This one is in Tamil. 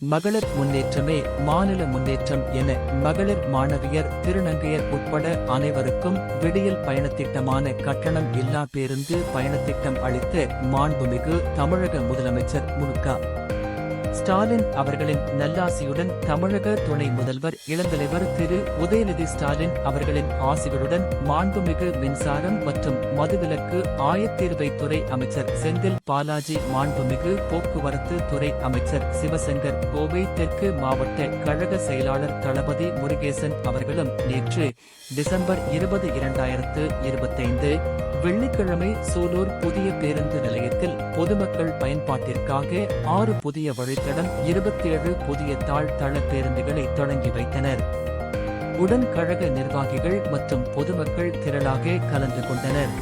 மகளிர் முன்னேற்றமே மாநில முன்னேற்றம் என மகளிர் மாணவியர் திருநங்கையர் உட்பட அனைவருக்கும் விடியல் பயணத்திட்டமான கட்டணம் இல்லா பேருந்து பயணத்திட்டம் அளித்த மாண்புமிகு தமிழக முதலமைச்சர் முழுக்கா ஸ்டாலின் அவர்களின் நல்லாசியுடன் தமிழக துணை முதல்வர் இளந்தலைவர் திரு உதயநிதி ஸ்டாலின் அவர்களின் ஆசிகளுடன் மாண்புமிகு மின்சாரம் மற்றும் மதுவிலக்கு ஆயத்தீர்வைத்துறை அமைச்சர் செந்தில் பாலாஜி மாண்புமிகு போக்குவரத்து துறை அமைச்சர் சிவசங்கர் கோவை தெற்கு மாவட்ட கழக செயலாளர் தளபதி முருகேசன் அவர்களும் நேற்று டிசம்பர் இருபது இரண்டாயிரத்து இருபத்தைந்து வெள்ளிக்கிழமை சூலூர் புதிய பேருந்து நிலையத்தில் பொதுமக்கள் பயன்பாட்டிற்காக ஆறு புதிய வழித்தடம் இருபத்தேழு புதிய தாழ் தள பேருந்துகளை தொடங்கி வைத்தனர். உடன் கழக நிர்வாகிகள் மற்றும் பொதுமக்கள் திரளாக கலந்து கொண்டனர்.